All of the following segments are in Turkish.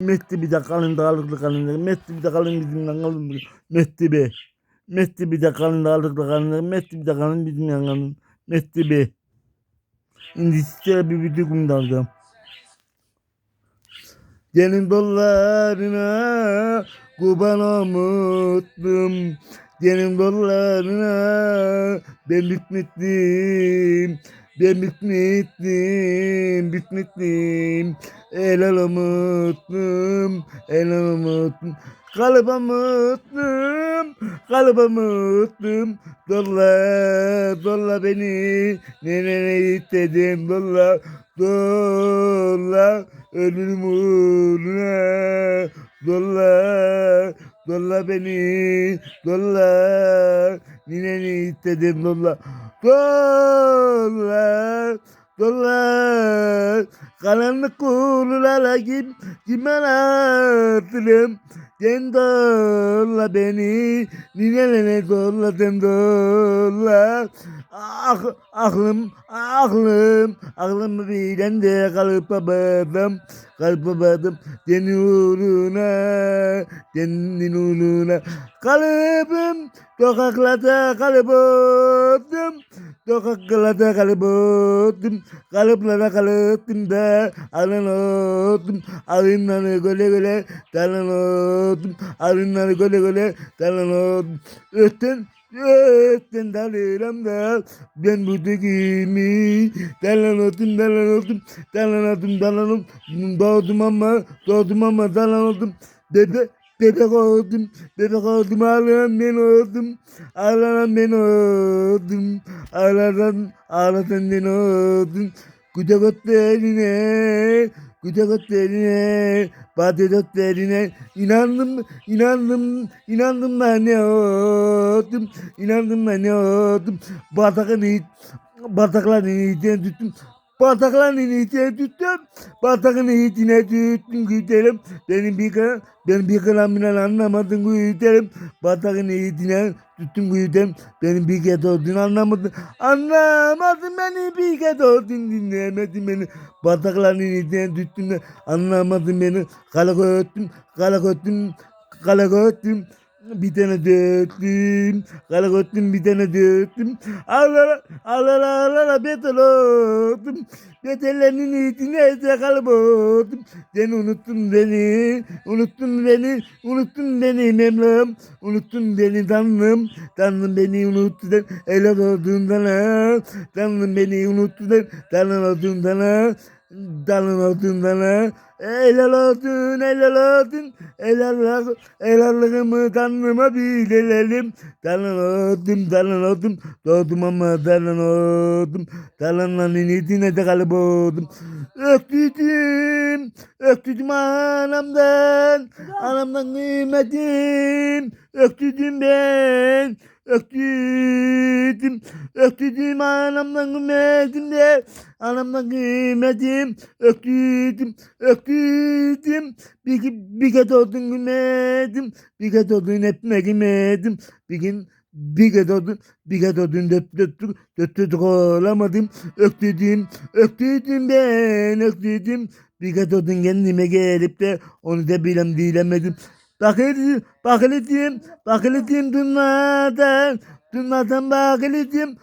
Mehdi bir de kalın dağlıklı kalın. Mehdi bir de kalın bizimle kalın. Mehdi be. Mehdi bir de kalın dağlıklı kalın. Mehdi bir de kalın bizimle kalın. Mehdi be. Şimdi size bir video kumdaldım. Gelin dollarına kurban olmuştum. Gelin dollarına ben bitmiştim. Ben bitmiştim, bitmiştim. El unuttum, el unuttum. Kalıba mutlum, kalıba mutlum. Dolla, dolla beni, nenene istedim. Dolla, dolla, ölürüm uğruna. Dolla, dolla beni, dolla, nineni istedim. Dolla, dolla, dolla. Karanlık kuğulara kim, kime atırım? Sen dolla beni, ninelene dolla sen dolla. Ah, aklım, aklım, aklım birden de kalıp babadım, kalıp babadım. Senin uğruna, senin uğruna. Kalıbım, sokaklarda kalıp oldum. Sokaklarda kalıp oldum. Kalıplara kalıptım da alın oldum. Alınları göle göle dalın oldum. Alınları göle göle dalın oldum. Ötten ötten dalırım da ben buradakimi dalan oldum dalan oldum dalan oldum dalan oldum doğdum ama doğdum ama dalan oldum bebe bebek oldum bebek oldum ağlayan ben oldum ağlayan ben oldum ağlayan ağlatan ben oldum Kucak attı eline, kucak attı eline, eline. İnandım, inandım, inandım ben ne oldum, inandım ben ne oldum. Bardakın it, bardakların iyicini tuttum. Bardakların iyicini tuttum. Bardakın iyicine tuttum güzelim. Benim bir kere, ben bir kelamından anlamadım güzelim. Bardakın iyicine tuttum güzelim. Benim bir kere olduğunu anlamadım. Anlamadım beni bir kere olduğunu dinleyemedim beni. Bardakların iyicine tuttum. Anlamadım beni. Kala koydum, kala koydum, kala koydum. Bir tane döktüm. Kala koydum bir tane döktüm. Allah Allah Allah beter oldum. Beterlerinin içine de kalıp oldum. Sen unuttun beni. Unuttun beni. Unuttun beni Memlem. Unuttun beni Tanrım. Tanrım beni unuttu sen. Helal olduğundan ha. Tanrım beni unuttu sen. Tanrım olduğundan ha. Tanrım olduğundan ha. Helal olsun, helal olsun. Helal, helallığımı Tanrıma bilelim. Talan oldum, talan oldum. Doğdum ama talan oldum. Talanla niyetine de kalıp oldum. Öktüdüm, öktüdüm anamdan. Anamdan kıymetim. Öktüdüm ben. Öktüdüm, öktüdüm anamdan kıymetim de. Anamdan kıymetim. Öktüdüm, öktüdüm. Bir, bir kez oldun kıymetim. Bir kez oldun etme kıymetim. Bir gün bir kez oldun, bir kez oldun dört dörtlük, dört dörtlük olamadım. Öktüdüm, öktüdüm ben, öktüdüm. Bir kez oldun kendime gelip de onu da bilem dilemedim. Bakıldım, bakıldım, bakıldım dünyadan, dünyadan bakıldım.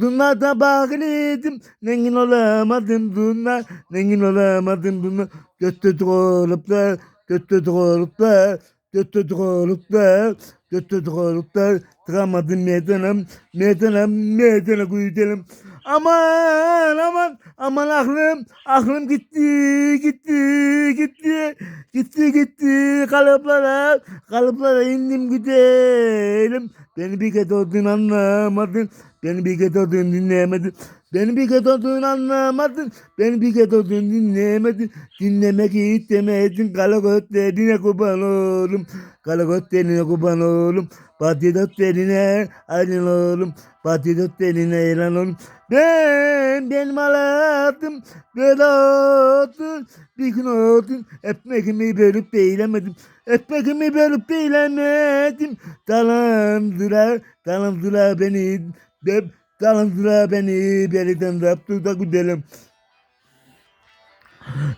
Dünyada bakıldım, nengin olamadım dünya, nengin olamadım. Dört dörtlük olup da, dörtlük olup da, dörtlük olup da, dörtlük olup da, tıkamadım meydana, meydana, meydana kuyudelim. Aman aman. Aman aklım aklım gitti gitti gitti. Gitti gitti. Kalıplara kalıplara indim gidelim. Beni bir olduğunu anlamadın. Beni bir kez olduğunu dinleyemedin beni bir olduğunu anlamadın. Beni bir kez olduğunu dinleyemedin dinlemek istemedin. Kala götlerine kurban oğlum kala götlerine kurban oğlum Patateslerine aynen oğlum. Patateslerine aynen oğlum. Ben benim böyle oldu. Bir gün oldu. Ekmeğimi bölüp değilemedim. Ekmeğimi bölüp değilemedim. Dalandılar, dalandılar beni. Dalandılar beni. Beliden raptı da gidelim.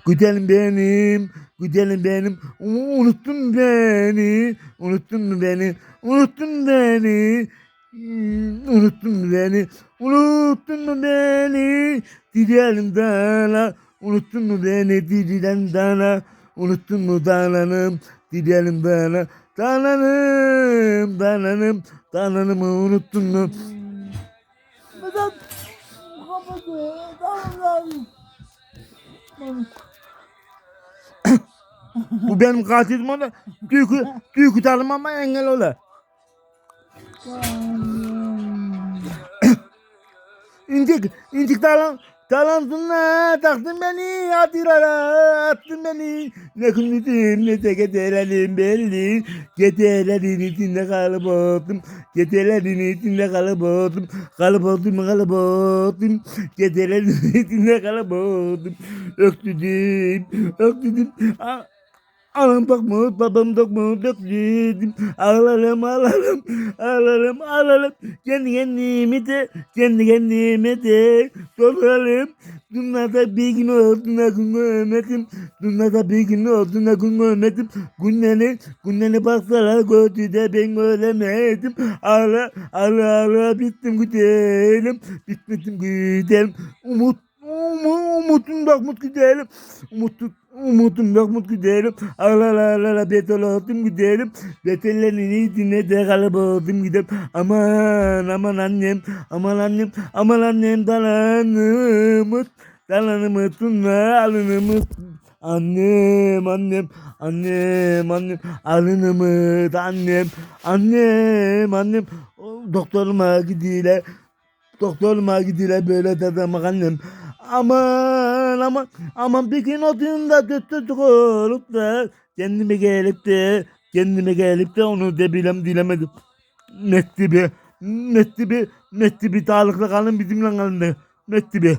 Güzelim benim, güzelim benim. Unuttun beni, unuttun beni, unuttun beni. Hmm, Unuttun mu beni, unuttun mu beni? Dilerim dana, unuttun mu beni, dilerim dana. Unuttun mu dananım, dilerim dana. Dananım, dananım, dananımı unuttun mu? Neden. Bu benim katilim ola. Duygu, duygu tanımama engel ola. İncik, incik talan, talansınla taktın beni, hatırlara attın beni. Ne kundutum ne de gecelerim belli. Gecelerin içinde kalıp oldum. Gecelerin içinde kalıp oldum. Kalıp oldum, kalıp oldum. Gecelerin içinde kalıp oldum. Öktüdüm, öktüdüm. Ah, Anam dokmu, babam dokmu, döktürdüm. Ağlarım, ağlarım, ağlarım, ağlarım. Kendi kendime de, kendi kendime de sorarım. Dünyada bir gün olduğuna gün görmedim. Dünyada bir gün olduğuna gün görmedim. Günleri, günleri baksalar gördü de ben göremedim. Ağla, ağla, ağla bittim güzelim. Bitmedim güzelim. Umut, umut, umutum bak mut gidelim. Umut, umutum yok mut gidelim. Ağla ağla ağla betel oldum gidelim. Betellerini dinle de kalıp oldum gidelim. Aman aman annem, aman annem, aman annem dalanımı, dalanımı tunla alınımı. Annem, annem, annem, annem, alınımı, annem, annem, annem. O, Doktoruma gidiyle, doktoruma gidiyle böyle dedim annem. Aman aman aman bir gün odunda tuttuk olup da kendime gelip de kendime gelip de onu da bilem dilemedim. Metti bir metti bir metti bir sağlıklı kalın bizimle kalın Metti bir.